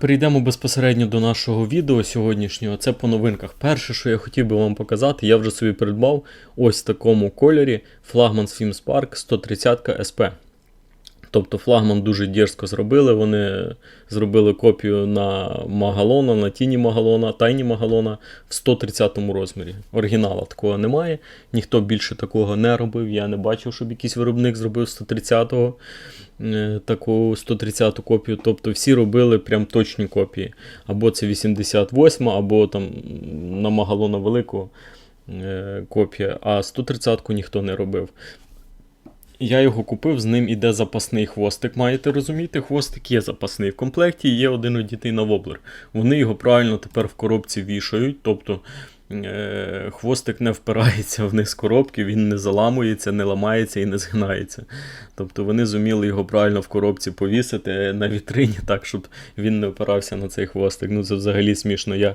Перейдемо безпосередньо до нашого відео сьогоднішнього. Це по новинках. Перше, що я хотів би вам показати, я вже собі придбав ось в такому кольорі флагман Sims Park 130 SP. Тобто флагман дуже дерзко зробили. Вони зробили копію на Магалона, на тіні Магалона, тайні Магалона в 130 розмірі. Оригінала такого немає. Ніхто більше такого не робив. Я не бачив, щоб якийсь виробник зробив 130-го е, таку 130 копію. Тобто всі робили прям точні копії. Або це 88, або там на Магалона велику е, копія, а 130-ку ніхто не робив. Я його купив, з ним іде запасний хвостик. Маєте розуміти, хвостик є запасний. В комплекті є один у дітей на воблер. Вони його правильно тепер в коробці вішають, тобто хвостик не впирається вниз коробки, він не заламується, не ламається і не згинається. Тобто вони зуміли його правильно в коробці повісити на вітрині, так, щоб він не опирався на цей хвостик. Ну це взагалі смішно. Я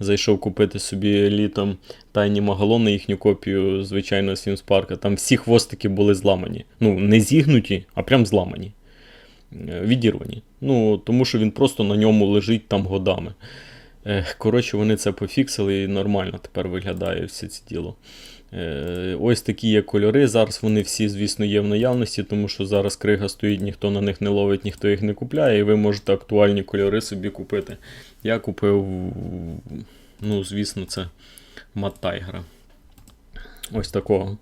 зайшов купити собі літом Тайні Магалон на їхню копію звичайного Sims Park. Там всі хвостики були зламані. Ну, не зігнуті, а прям зламані. Е, Відірвані. Ну, тому що він просто на ньому лежить там годами. Коротше, вони це пофіксили і нормально тепер виглядає все це діло. Е, Ось такі є кольори. Зараз вони всі, звісно, є в наявності, тому що зараз крига стоїть, ніхто на них не ловить, ніхто їх не купляє, і ви можете актуальні кольори собі купити. Я купив, ну, звісно, це Маттайгра. Ось такого.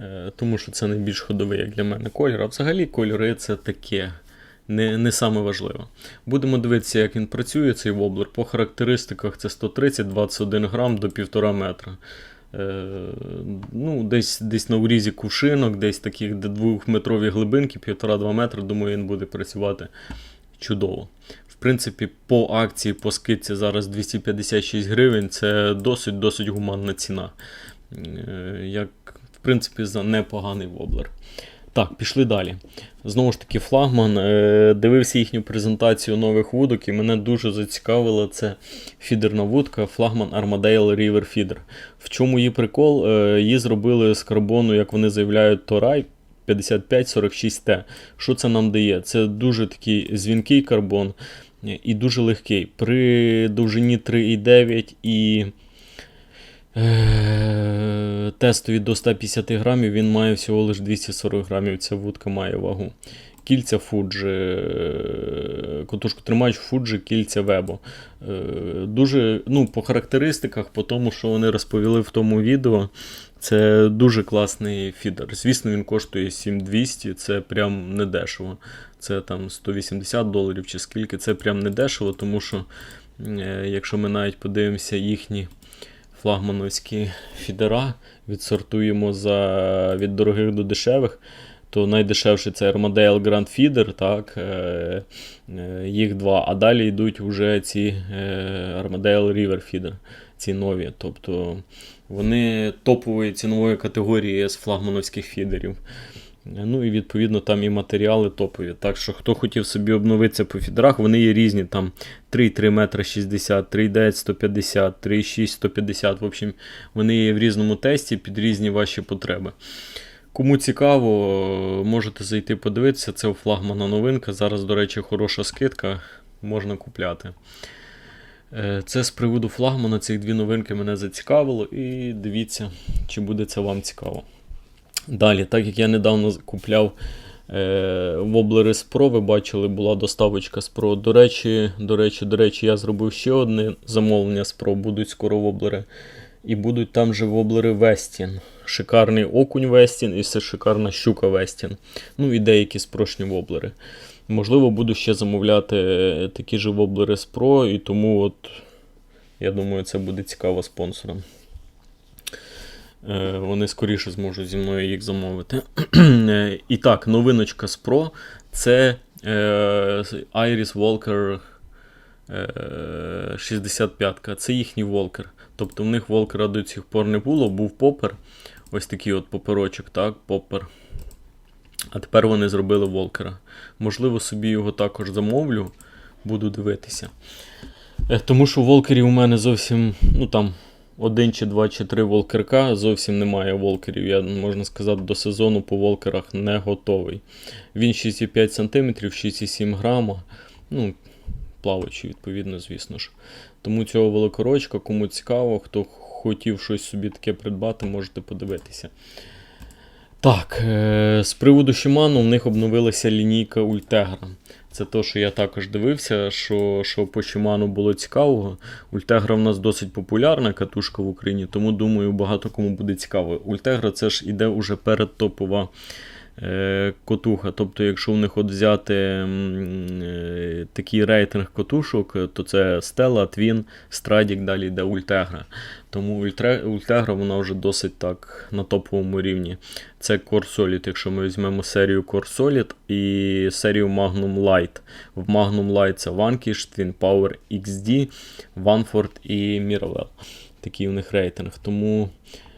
Е, Тому що це найбільш ходовий, як для мене, кольор. А взагалі кольори це таке. Не, не саме важливо. Будемо дивитися, як він працює, цей воблер. По характеристиках це 130-21 грам до 1,5 метра. Е, ну, десь, десь на урізі кувшинок, десь таких де двохметрові глибинки, 1,5-2 метри, думаю, він буде працювати чудово. В принципі, по акції, по скидці зараз 256 гривень це досить-досить гуманна ціна. Е, Як, в принципі, за непоганий воблер. Так, пішли далі. Знову ж таки, флагман. Е, Дивився їхню презентацію нових вудок, і мене дуже зацікавила це фідерна вудка флагман Armadale River Feeder. В чому її прикол? Е, Її зробили з карбону, як вони заявляють, Торай 5546T. Що це нам дає? Це дуже такий звінкий карбон е, і дуже легкий. При довжині 3,9 і. Е, Тестові до 150 грамів він має всього лише 240 грамів. Ця вудка має вагу. Кільця Fuji, е, котушку тримач Fuji, кільця Вебо. Е, Дуже, ну, по характеристиках, по тому, що вони розповіли в тому відео, це дуже класний фідер. Звісно, він коштує 7200, це прям не дешево. Це там 180 доларів чи скільки, це прям не дешево, тому що, якщо ми навіть подивимося їхні флагмановські фідера, відсортуємо за, від дорогих до дешевих, то найдешевший це Armadale Grand Feeder, так, е, е, їх два. А далі йдуть вже ці е, Armadale River Feeder, ці нові. Тобто вони топової цінової категорії з флагмановських фідерів. Ну і відповідно там і матеріали топові. Так що, хто хотів собі обновитися по фідерах, вони є різні. Там 3,3 метра 60, 3,9 150, 3,6 150. В общем, вони є в різному тесті під різні ваші потреби. Кому цікаво, можете зайти подивитися. Це у флагмана новинка. Зараз, до речі, хороша скидка, можна купляти. Е, Це з приводу флагмана. Цих дві новинки мене зацікавило. І дивіться, чи буде це вам цікаво. Далі, так як я недавно купляв е, воблери з Pro, ви бачили, була доставочка з Pro. До речі, до речі, до речі, я зробив ще одне замовлення Pro, будуть скоро воблери. І будуть там же воблери Вестін. Шикарний окунь Вестін і все шикарна щука Вестін. Ну і деякі спрошні воблери. Можливо, буду ще замовляти е, такі ж воблери з Pro, і тому от, я думаю, це буде цікаво спонсорам. Е, Вони скоріше зможуть зі мною їх замовити. Е, І так, новиночка з Pro це е, Iris Walker е, 65. Це їхній Walker. Тобто в них Волкера до цих пор не було, був попер. Ось такий от поперочок, так, попер. А тепер вони зробили Волкера. Можливо, собі його також замовлю, буду дивитися. Тому що волкерів у мене зовсім, ну там, один чи два чи три волкерка, зовсім немає волкерів. Я, можна сказати, до сезону по волкерах не готовий. Він 6,5 см, 6,7 грама. Ну, плаваючі, відповідно, звісно ж. Тому цього великорочка, кому цікаво, хто хотів щось собі таке придбати, можете подивитися. Так, е, з приводу Shimano в них обновилася лінійка Ultegra. Це те, що я також дивився, що, що по Шиману було цікавого. Ультегра в нас досить популярна катушка в Україні, тому думаю, багато кому буде цікаво. Ультегра це ж іде уже передтопова котуха. Тобто, якщо в них от взяти е, такий рейтинг котушок, е, то це Stella, Twin, Stradic, далі йде Ultegra. Тому Ultegra вона вже досить так на топовому рівні. Це Solid, якщо ми візьмемо серію Solid і серію Magnum Light. В Magnum Light це Vanquish, Twin Power XD, Vanford і Mirabelle. Такий у них рейтинг. Тому е,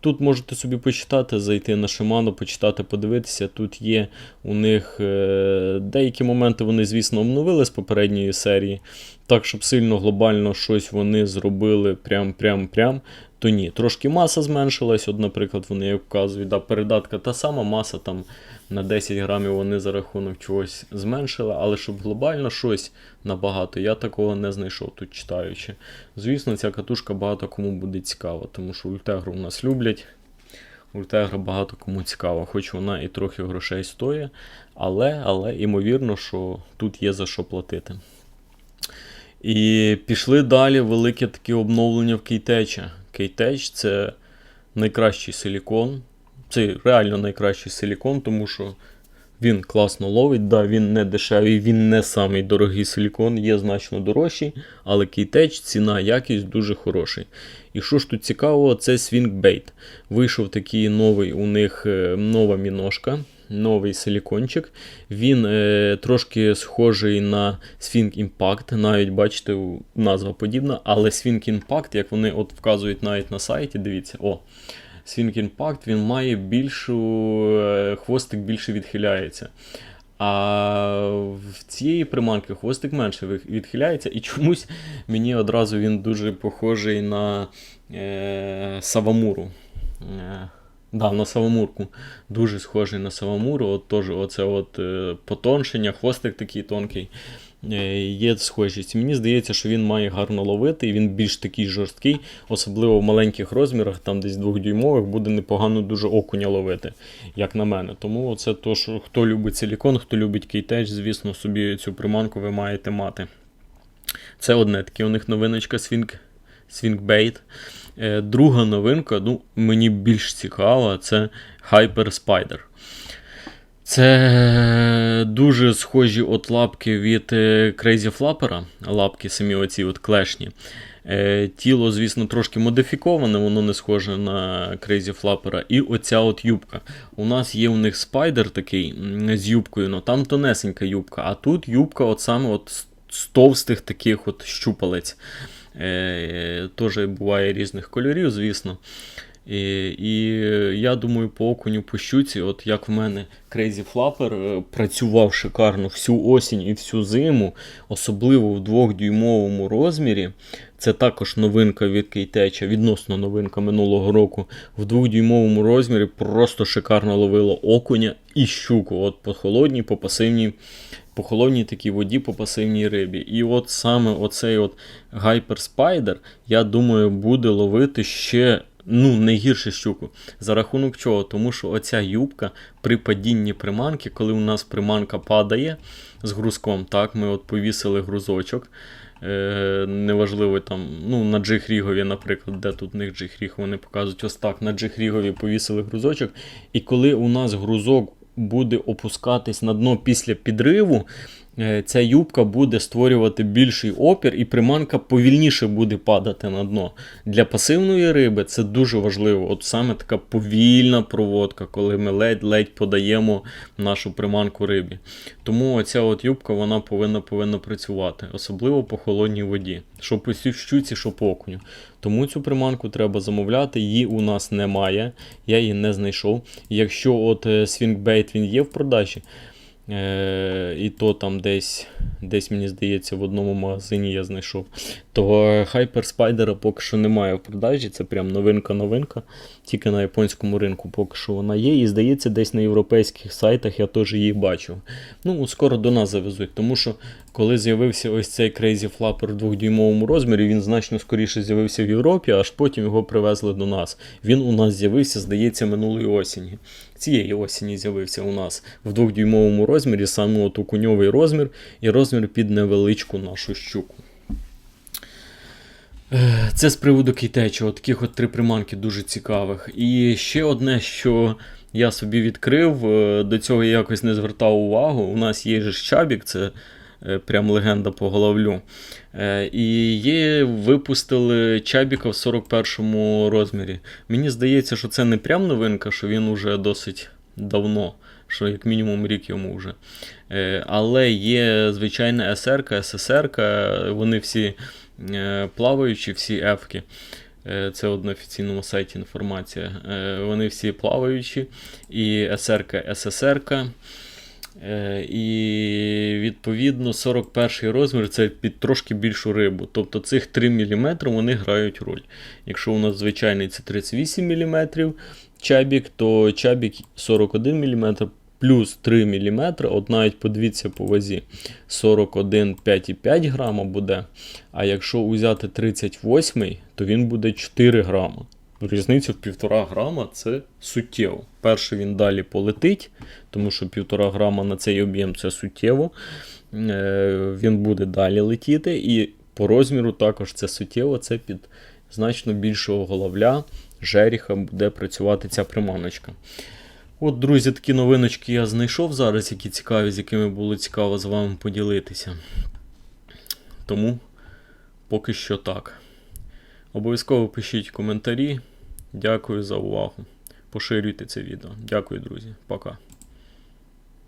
тут можете собі почитати, зайти на Shimano, почитати, подивитися. Тут є у них е, деякі моменти, вони, звісно, обновили з попередньої серії. Так, щоб сильно глобально щось вони зробили прям-прям-прям, то ні. Трошки маса зменшилась. От, наприклад, вони як вказують, да, передатка та сама маса там на 10 грамів вони за рахунок чогось зменшили, але щоб глобально щось набагато, я такого не знайшов тут читаючи. Звісно, ця катушка багато кому буде цікава, тому що ультегру в нас люблять. Ультегра багато кому цікава, хоч вона і трохи грошей стоїть, але, але імовірно, що тут є за що платити. І пішли далі велике таке обновлення в Кейтеча. Кейтеч це найкращий силікон. Це реально найкращий силікон, тому що він класно ловить. Да, він не дешевий, він не самий дорогий силікон, є значно дорожчий, але Кейтеч ціна, якість дуже хороший. І що ж тут цікавого, це Swing Bait. Вийшов такий новий у них е, нова міношка. Новий силікончик. Він е, трошки схожий на Swing Impact, навіть бачите, назва подібна, але Swing Impact, як вони от вказують навіть на сайті, дивіться, о, Swing Impact він має більшу е, хвостик більше відхиляється. А в цієї приманки хвостик менше відхиляється, і чомусь мені одразу він дуже похожий на е, Савамуру. Да, на Савамурку. Дуже схожий на Савамуру. От теж оце от е, потоншення, хвостик такий тонкий. Е, є схожість. Мені здається, що він має гарно ловити, і він більш такий жорсткий, особливо в маленьких розмірах, там десь двохдюймових, буде непогано дуже окуня ловити, як на мене. Тому це то, що хто любить силікон, хто любить кейтеч, звісно, собі цю приманку ви маєте мати. Це одне таке у них новиночка Swing, Swing Bait. Е, Друга новинка, ну, мені більш цікава, це Hyper Spider. Це дуже схожі от лапки від е, Crazy Flapper, лапки самі оці от клешні. Е, Тіло, звісно, трошки модифіковане, воно не схоже на Crazy Flapper. І оця от юбка. У нас є у них спайдер такий з юбкою, але там тонесенька юбка, а тут юбка от саме от з товстих таких от щупалець. Е, Теж буває різних кольорів, звісно. І, і я думаю, по окуню по щуці, от як в мене Crazy Flapper е, працював шикарно всю осінь і всю зиму, особливо в двохдюймовому розмірі. Це також новинка від Кейтеча, відносно новинка минулого року. В двохдюймовому розмірі просто шикарно ловило окуня і щуку. От по холодній, по пасивній, по холодній такій воді, по пасивній рибі. І от саме оцей от Hyper Spider, я думаю, буде ловити ще ну, не гірше щуку. За рахунок чого? Тому що оця юбка при падінні приманки, коли у нас приманка падає з грузком, так, ми от повісили грузочок. Е, неважливо там, ну, на джихрігові, наприклад, де тут в них джихріг, вони показують ось так. На джихрігові повісили грузочок. І коли у нас грузок буде опускатись на дно після підриву, ця юбка буде створювати більший опір, і приманка повільніше буде падати на дно. Для пасивної риби це дуже важливо. От саме така повільна проводка, коли ми ледь-ледь подаємо нашу приманку рибі. Тому оця от юбка вона повинна повинна працювати, особливо по холодній воді, що по щуці, що по окуню. Тому цю приманку треба замовляти, її у нас немає, я її не знайшов. Якщо от е, Swingbait він є в продажі, е, і то там десь, десь, мені здається, в одному магазині я знайшов, то е, Hyper Spider поки що немає в продажі, це прям новинка-новинка. Тільки на японському ринку поки що вона є. І здається, десь на європейських сайтах я теж її бачив. Ну, скоро до нас завезуть, тому що коли з'явився ось цей Crazy Flapper в двохдюймовому розмірі, він значно скоріше з'явився в Європі, аж потім його привезли до нас. Він у нас з'явився, здається, минулої осені. Цієї осені з'явився у нас в двохдюймовому розмірі, саме от окуньовий розмір і розмір під невеличку нашу щуку. Е, Це з приводу кейтечу, таких от три приманки дуже цікавих. І ще одне, що я собі відкрив, е, до цього я якось не звертав увагу. У нас є ж чабік, це е, прям легенда по головлю. І є, випустили чабіка в 41 розмірі. Мені здається, що це не прям новинка, що він уже досить давно, що як мінімум рік йому вже. Але є звичайна СР, ССР, вони всі плаваючі, всі ефки. Е, Це от на офіційному сайті інформація. Е, Вони всі плаваючі, і СРК, ССРК. Е, І відповідно 41 розмір це під трошки більшу рибу. Тобто цих 3 мм вони грають роль. Якщо у нас звичайний це 38 мм чабік, то чабік 41 мм плюс 3 мм, от навіть подивіться по вазі 41,5,5 грама буде. А якщо взяти 38, то він буде 4 грама. Різниця в 1,5 грама це суттєво. Перший він далі полетить, тому що 1,5 грама на цей об'єм це суттєво. Е, Він буде далі летіти, і по розміру також це суттєво, це під значно більшого головля жеріха буде працювати ця приманочка. От, друзі, такі новиночки я знайшов зараз, які цікаві, з якими було цікаво з вами поділитися. Тому поки що так. Обов'язково пишіть коментарі. Дякую за увагу. Поширюйте це відео. Дякую, друзі. Пока.